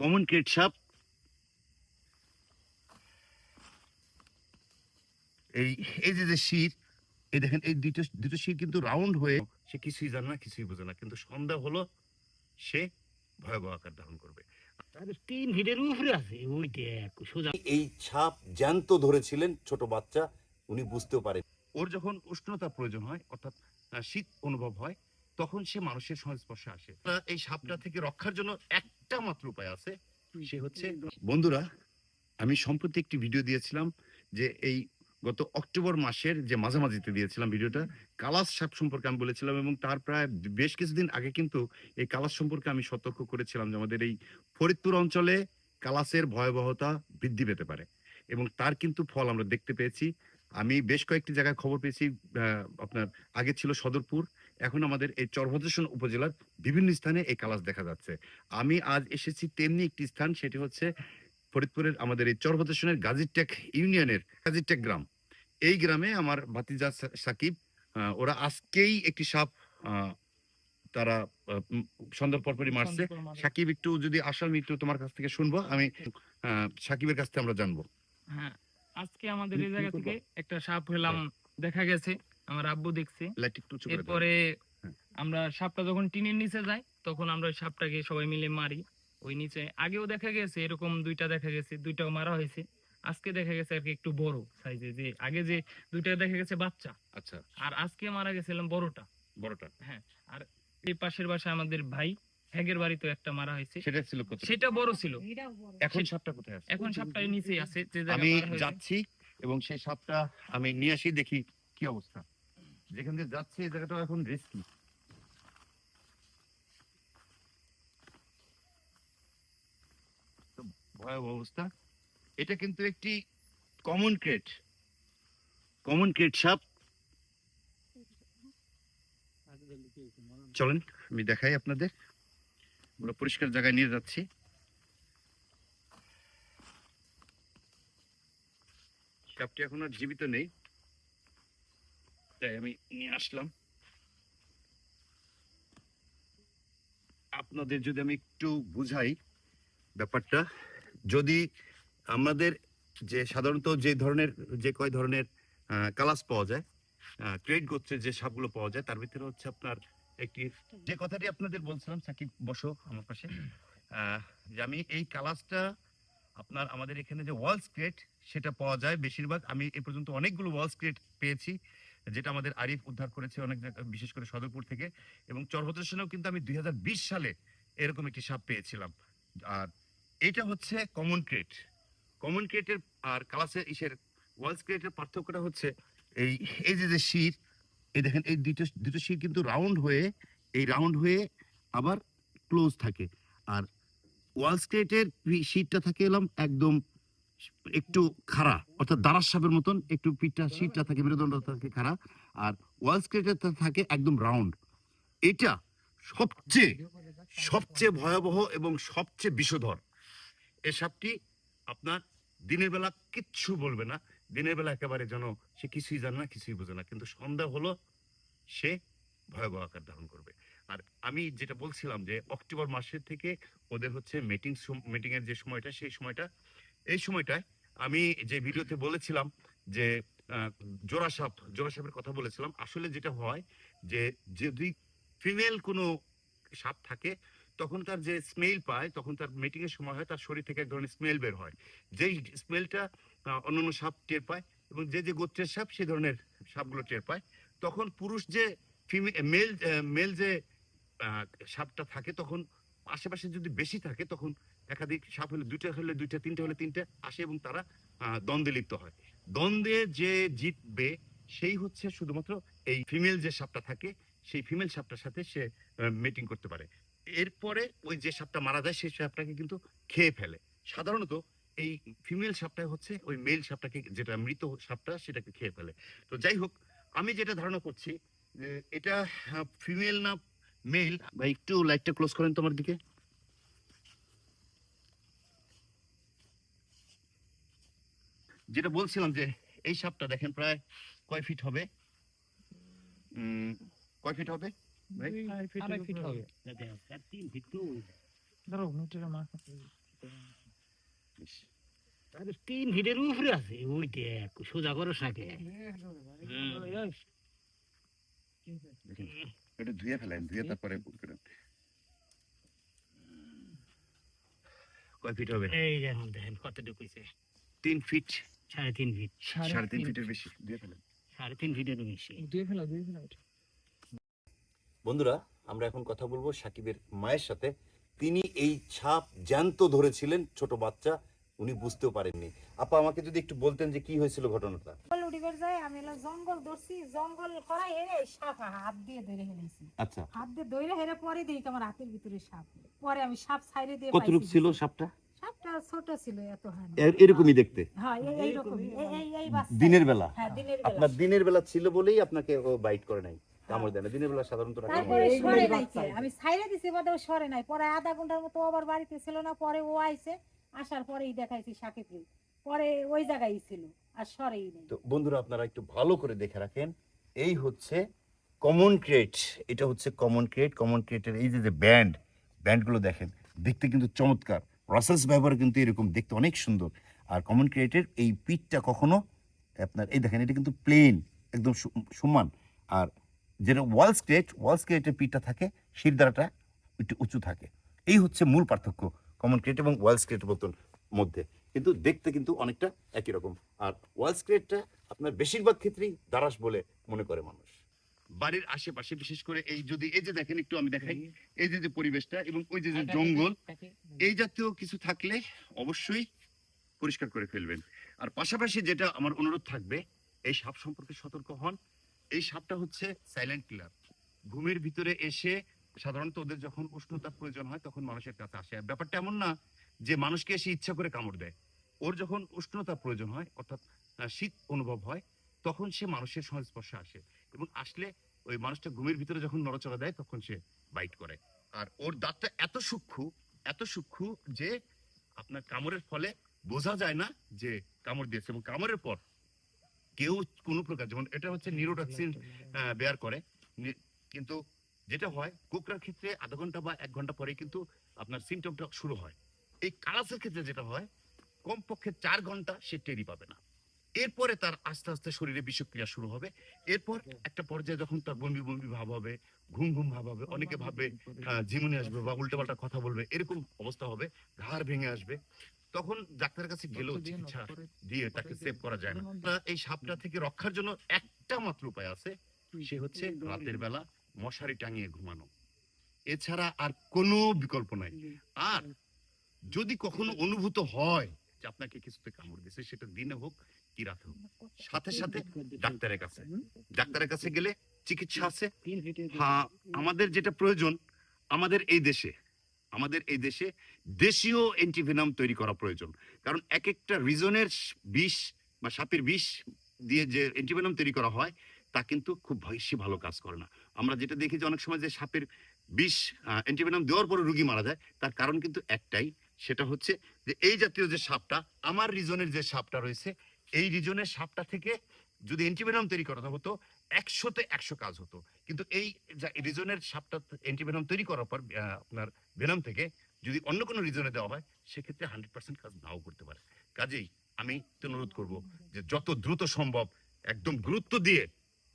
Common crate সাপ। এই এই যে যে শির এই দেখেন এই দুটো দুটো শির কিন্তু রাউন্ড হয়ে সে কিছুই জানে না কিছুই বোঝে না। কিন্তু সন্ধ্যা হলো সে ভয়াবহ আকার ধারণ করবে। তিন ফিটের উপরে আছে ওই সোজা। এই ছাপ জ্যান্ত ধরেছিলেন ছোট বাচ্চা উনি বুঝতেও পারেন। ওর যখন উষ্ণতা প্রয়োজন হয় অর্থাৎ শীত অনুভব হয় তখন সে মানুষের সংস্পর্শে আসে। এই সাপটা থেকে রক্ষার জন্য একটা মাত্র উপায় আছে। সে হচ্ছে বন্ধুরা আমি সম্প্রতি একটি ভিডিও দিয়েছিলাম যে এই গত অক্টোবর মাসের যে মাঝামাঝিতে দিয়েছিলাম ভিডিওটা কালাস সাপ সম্পর্কে আমি বলেছিলাম এবং তার প্রায় বেশ কিছুদিন আগে কিন্তু এই কালাস সম্পর্কে আমি সতর্ক করেছিলাম যে আমাদের এই ফরিদপুর অঞ্চলে কালাসের ভয়াবহতা বৃদ্ধি পেতে পারে এবং তার কিন্তু ফল আমরা দেখতে পেয়েছি। আমি বেশ কয়েকটি জায়গায় খবর পেয়েছি আপনার আগে ছিল সদরপুর এখন আমাদের এই চরভদ্রেশ্বর উপজেলার বিভিন্ন স্থানে এই কালাস দেখা যাচ্ছে। আমি আজ এসেছি তেমনি একটি স্থান সেটি হচ্ছে ফরিদপুরের আমাদের এই চরভদ্রেশ্বরের গাজীরটেক ইউনিয়নের গাজীরটেক গ্রাম। এই গ্রামে আমার ভাতিজা সাকিব ওরা আজকেই একটি সাপ তারা সন্ধ্যার পরপরই মারছে। সাকিব একটু যদি আসাম একটু তোমার কাছ থেকে শুনব আমি আহ, সাকিবের কাছ থেকে আমরা জানব। হ্যাঁ আজকে আমাদের এই জায়গা থেকে একটা সাপ হলাম দেখা গেছে আমার আব্বু দেখছে। এরপরে হ্যাঁ। আমরা সাপটা যখন টিনের নিচে যাই তখন আমরা সাপটাকে সবাই মিলে মারি। ওই নিচে আগেও দেখা গেছে এরকম দুইটা দেখা গেছে দুইটাও মারা হয়েছে। আজকে দেখা গেছে আর কি একটু বড় সাইজে যে আগে যে দুইটা দেখা গেছে বাচ্চা আচ্ছা। আর আজকে মারা গেছিলাম বড়টা। বড়টা। হ্যাঁ আর এই পাশের বাসায় আমাদের ভাই হ্যাগের বাড়িতে একটা মারা হয়েছে। সেটা ছিল কত সেটা বড় ছিল। এখন সাপটা কোথায় আছে? এখন সাপটা নিচে আছে যে আমি যাচ্ছি এবং সেই সাপটা আমি নিয়ে আসি দেখি কি অবস্থা। যেখান দিয়ে যাচ্ছি এই জায়গাটা এখন রিস্কি ভয়াবহ অবস্থা। এটা কিন্তু একটি কমন ক্রেট কমন ক্রেট সাপ। চলেন আমি দেখাই আপনাদের। আমরা পরিষ্কার জায়গায় নিয়ে যাচ্ছি। সাপটি এখন আর জীবিত নেই। তাই আমি নিয়ে আসলাম। আপনাদের যদি আমি একটু বুঝাই ব্যাপারটা, যদি আমাদের যে সাধারণত যে ধরনের, যে কয় ধরনের কালাস পাওয়া যায় ক্রেড গোত্রের যে সাপগুলো পাওয়া যায়, তার ভিতরে হচ্ছে আপনার একটি যে কথাটি আপনাদের বলছিলাম, সাকিব, বসো আমার পাশে। যে আমি এই কালাসটা আপনার, আমাদের এখানে যে ওয়াল স্ক্রেট সেটা পাওয়া যায় বেশিরভাগ। আমি এ পর্যন্ত অনেকগুলো ওয়াল স্ক্রেট পেয়েছি, যেটা আমাদের আরিফ উদ্ধার করেছে অনেক বিশেষ করে সদরপুর থেকে। এবং চরভদ্রেশ্বরেও কিন্তু আমি দুই হাজার বিশ সালে এরকম একটি সাপ পেয়েছিলাম। আর এটা হচ্ছে কমন ক্রেট কমন ক্রেটের আর কালাসের ইসের ওয়াল স্ক্রেটের পার্থক্যটা হচ্ছে এই এই যে যে শির এই দেখেন, এই দুটো দুটো শির কিন্তু রাউন্ড হয়ে, এই রাউন্ড হয়ে আবার ক্লোজ থাকে। আর ওয়াল স্ক্রেটের শিটটা থাকে এলাম একদম একটু খাড়া, অর্থাৎ দারাস সাপের মতন একটু পিঠটা শিটটা থাকে, মেরুদণ্ড থাকে খাড়া, আর ওয়াল স্ক্রেটের থাকে একদম রাউন্ড এটা সবচেয়ে সবচেয়ে ভয়াবহ এবং সবচেয়ে বিষধর। এই সাপটি আপনার দিনের বেলা কিচ্ছু বলবে না। দিনের বেলা একেবারে যেন সে কিছুই জানে না কিছুই বোঝে না। কিন্তু সন্ধ্যা হলো সে ভয়াবহ আকার ধারণ করবে। আর আমি যেটা বলছিলাম যে অক্টোবর মাসের থেকে ওদের হচ্ছে মিটিং মিটিং এর যে সময়টা সেই সময়টা এই সময়টায় আমি যে ভিডিওতে বলেছিলাম যে আহ, জোড়া সাপ কথা বলেছিলাম আসলে যেটা হয় যে যদি ফিমেল কোনো সাপ থাকে তখন তার যে স্মেল পায় তখন তার মিটিং এর সময় হয় তার শরীর থেকে এক ধরনের স্মেল বের হয়। যেই স্মেলটা অন্যান্য সাপ টের পায় এবং যে যে গোত্রের সাপ সেই ধরনের সাপগুলো টের পায়। তখন পুরুষ যে মেল মেল যে সাপটা থাকে, তখন আশেপাশে যদি বেশি থাকে, তখন একাধিক সাপ হলে দুইটা হলে দুইটা, তিনটা হলে তিনটা আসে এবং তারা দ্বন্দ্বে লিপ্ত হয়। দ্বন্দ্বে যে জিতবে, সেই হচ্ছে শুধুমাত্র এই ফিমেল যে সাপটা থাকে, সেই ফিমেল সাপটার সাথে সে মিটিং করতে পারে। এরপরে ওই যে সাপটা মারা যায়, সেই সাপটাকে কিন্তু খেয়ে ফেলে। সাধারণত এই ফিমেল সাপটা হচ্ছে ওই মেল সাপটাকে যেটা মৃত সাপটা সেটাকে খেয়ে ফেলে। তো যাই হোক আমি যেটা ধারণা করছি এটা ফিমেল না মেল ভাই একটু লাইটটা ক্লোজ করেন তোমার দিকে। যেটা বলছিলাম যে এই সাপটা দেখেন প্রায় কয় ফিট হবে? উম, কয় ফিট হবে? ফিট হবে। তাহলে তিন ফিটের উপরে আছে ওই দেখ সোজা করো সাকে এটা ধুয়ে ফেলেন ধুয়ে তারপরে পুট করেন। কয় ফিট হবে? এই যেমন দেখেন কতটুকু তিন ফিট? সাড়ে তিন ফিট। সাড়ে তিন ফিটের বেশি ধুয়ে ফেলেন। সাড়ে তিন ফিটের বেশি। দুই ফেলা দুই ফেলা বন্ধুরা আমরা এখন কথা বলব সাকিবের মায়ের সাথে। তিনি এই ছাপ জ্যান্ত ধরেছিলেন ছোট বাচ্চা উনি বুঝতেও পারেননি। আপা আমাকে যদি একটু বলতেন যে কি হয়েছিল ঘটনাটা। জঙ্গল উঠিবার যায় আমি হলো জঙ্গল ধরছি জঙ্গল করা হেরে সাপ হাত দিয়ে ধরে হেরেছি আচ্ছা। হাত দিয়ে ধরে হেরে পরে দেখি আমার হাতের ভিতরে সাপ। পরে আমি সাপ ছাইরে দিয়ে কতটুকু। ছিল সাপটা? সাপটা ছোট ছিল এত হয় এরকমই দেখতে? হ্যাঁ এই এইরকমই। এই এই দিনের বেলা? হ্যাঁ দিনের আপনার দিনের বেলা ছিল বলেই আপনাকে ও বাইট করে নাই। কামড় দেয় না। দিনের বেলা সাধারণত তারপরে সরে নাই আমি ছাইরে দিছি বাদে সরে নাই। পরে আধা ঘণ্টার মতো আবার বাড়িতে ছিল না পরে ও আইছে। আসার পরেই দেখাইছি সাকিবকে। পরে ওই জায়গায় ছিল, আর সরেই নেই। তো বন্ধুরা, আপনারা একটু ভালো করে দেখে রাখেন, এই হচ্ছে কমন ক্রিয়েট এটা হচ্ছে কমন ক্রেট কমন ক্রেটের এই যে যে ব্যান্ড ব্যান্ডগুলো দেখেন, দেখতে কিন্তু চমৎকার। রাসেলস ব্যবহার কিন্তু এরকম, দেখতে অনেক সুন্দর। আর কমন ক্রিয়েটের এই পিঠটা কখনো, আপনার, এই দেখেন, এটা কিন্তু প্লেন একদম সমান। আর যেটা ওয়াল স্ক্রেট ওয়াল স্ক্রেটের পিঠটা থাকে শিরদারাটা একটু উঁচু থাকে। এই হচ্ছে মূল পার্থক্য। কমন ক্রিয়েট এবং ওয়াল স্ক্রেটের মতন মধ্যে। কিন্তু দেখতে কিন্তু অনেকটা একই রকম। আর ওয়াল স্ক্রেটটা আপনার বেশিরভাগ ক্ষেত্রেই দারাস বলে মনে করে মানুষ। বাড়ির আশেপাশে বিশেষ করে এই যদি এই যে দেখেন একটু আমি দেখাই। এই যে যে পরিবেশটা এবং ওই যে যে জঙ্গল এই জাতীয় কিছু থাকলে অবশ্যই পরিষ্কার করে ফেলবেন। আর পাশাপাশি যেটা আমার অনুরোধ থাকবে এই সাপ সম্পর্কে সতর্ক হন। এই সাপটা হচ্ছে সাইলেন্ট কিলার ঘুমের ভিতরে এসে সাধারণত ওদের যখন উষ্ণতার প্রয়োজন হয় তখন মানুষের কাছে আসে। ব্যাপারটা এমন না যে মানুষকে এসে ইচ্ছা করে কামড় দেয়। ওর যখন উষ্ণতার প্রয়োজন হয় অর্থাৎ শীত অনুভব হয় তখন সে মানুষের সংস্পর্শে আসে এবং আসলে ওই মানুষটা ঘুমের ভিতরে যখন নড়াচড়া দেয় তখন সে বাইট করে। আর ওর দাঁতটা এত সূক্ষ্ম এত সূক্ষ্ম যে আপনার কামড়ের ফলে বোঝা যায় না যে কামড় দিয়েছে এবং কামড়ের পর কেউ কোনো প্রকার যেমন এটা হচ্ছে নিউরোটক্সিন বেয়ার করে। কিন্তু যেটা হয় কুকরার ক্ষেত্রে আধা ঘণ্টা বা এক ঘণ্টা পরে কিন্তু আপনার সিমটমটা শুরু হয়। এই কালাসের ক্ষেত্রে যেটা হয় কমপক্ষে চার ঘণ্টা সে টেরি পাবে না। এরপরে তার আস্তে আস্তে শরীরে বিষক্রিয়া শুরু হবে। এরপর একটা পর্যায়ে যখন তার বমি বমি ভাব হবে ঘুম ঘুম ভাব হবে অনেকে ভাববে আহ, আসবে বা উল্টোপাল্টা কথা বলবে এরকম অবস্থা হবে ঘাড় ভেঙে আসবে। তখন ডাক্তারের কাছে গেলেও চিকিৎসা দিয়ে তাকে সেভ করা যায় না। এই সাপটা থেকে রক্ষার জন্য একটা মাত্র উপায় আছে সে হচ্ছে রাতের বেলা মশারি টাঙিয়ে ঘুমানো। এছাড়া আর কোনো বিকল্প নাই। আর যদি কখনো অনুভূত হয় যে আপনাকে কিছুতে কামড় দিছে সেটা দিনে হোক কি রাতে হোক। সাথে সাথে ডাক্তারের কাছে। ডাক্তারের কাছে গেলে চিকিৎসা আছে। হ্যাঁ আমাদের যেটা প্রয়োজন আমাদের এই দেশে আমাদের এই দেশে দেশীয় অ্যান্টিভেনাম তৈরি করা প্রয়োজন। কারণ এক একটা রিজনের বিষ বা সাপের বিষ দিয়ে যে অ্যান্টিভেনাম তৈরি করা হয় তা কিন্তু খুব বেশি ভালো কাজ করে না। আমরা যেটা দেখি যে অনেক সময় যে সাপের বিষ অ্যান্টিভেনাম দেওয়ার পরে রুগী মারা যায়, তার কারণ কিন্তু একটাই, সেটা হচ্ছে যে এই জাতীয় যে সাপটা, আমার রিজনের যে সাপটা রয়েছে, এই রিজনের সাপটা থেকে যদি অ্যান্টিভেনাম তৈরি করা হতো, একশোতে একশো কাজ হতো। কিন্তু এই রিজনের সাপটা অ্যান্টিভেনাম তৈরি করার পর আপনার ভেনাম থেকে যদি অন্য কোনো রিজনে দেওয়া হয়, সেক্ষেত্রে হান্ড্রেড পার্সেন্ট কাজ নাও করতে পারে। কাজেই আমি অনুরোধ করব যে যত দ্রুত সম্ভব একদম গুরুত্ব দিয়ে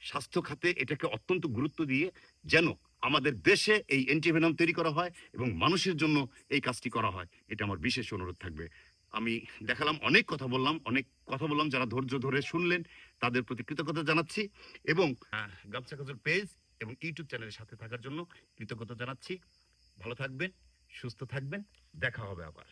স্বাস্থ্য খাতে এটাকে অত্যন্ত গুরুত্ব দিয়ে যেন আমাদের দেশে এই অ্যান্টিভেনাম তৈরি করা হয় এবং মানুষের জন্য এই কাজটি করা হয়। এটা আমার বিশেষ অনুরোধ থাকবে। আমি দেখালাম অনেক কথা বললাম অনেক কথা বললাম যারা ধৈর্য ধরে শুনলেন তাদের প্রতি কৃতজ্ঞতা জানাচ্ছি এবং আহ, গামছা কাজল পেজ এবং ইউটিউব চ্যানেলের সাথে থাকার জন্য কৃতজ্ঞতা জানাচ্ছি। ভালো থাকবেন সুস্থ থাকবেন দেখা হবে আবার।